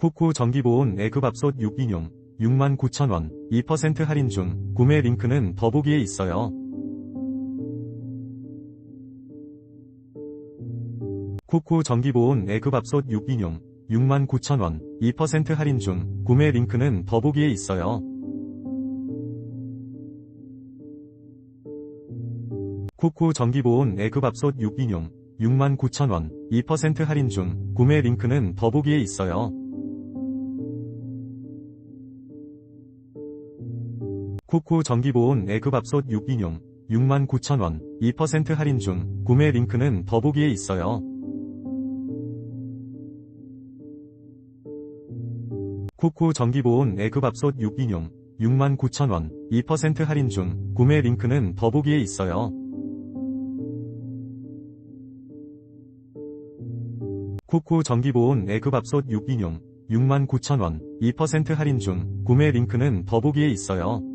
쿠쿠 전기보온 에그밥솥 6인용 69,000원 2% 할인 중 구매 링크는 더보기에 있어요. 쿠쿠 전기보온 에그밥솥 6인용 69,000원 2% 할인 중 구매 링크는 더보기에 있어요. 쿠쿠 전기보온 에그밥솥 6인용 69,000원 2% 할인 중 구매 링크는 더보기에 있어요. 쿠쿠 전기보온 에그밥솥 6인용 69,000원 2% 할인 중 구매 링크는 더보기에 있어요. 쿠쿠 전기보온 에그밥솥 6인용 69,000원 2% 할인 중 구매 링크는 더보기에 있어요. 쿠쿠 전기보온 에그밥솥 6인용 69,000원 2% 할인 중 구매 링크는 더보기에 있어요.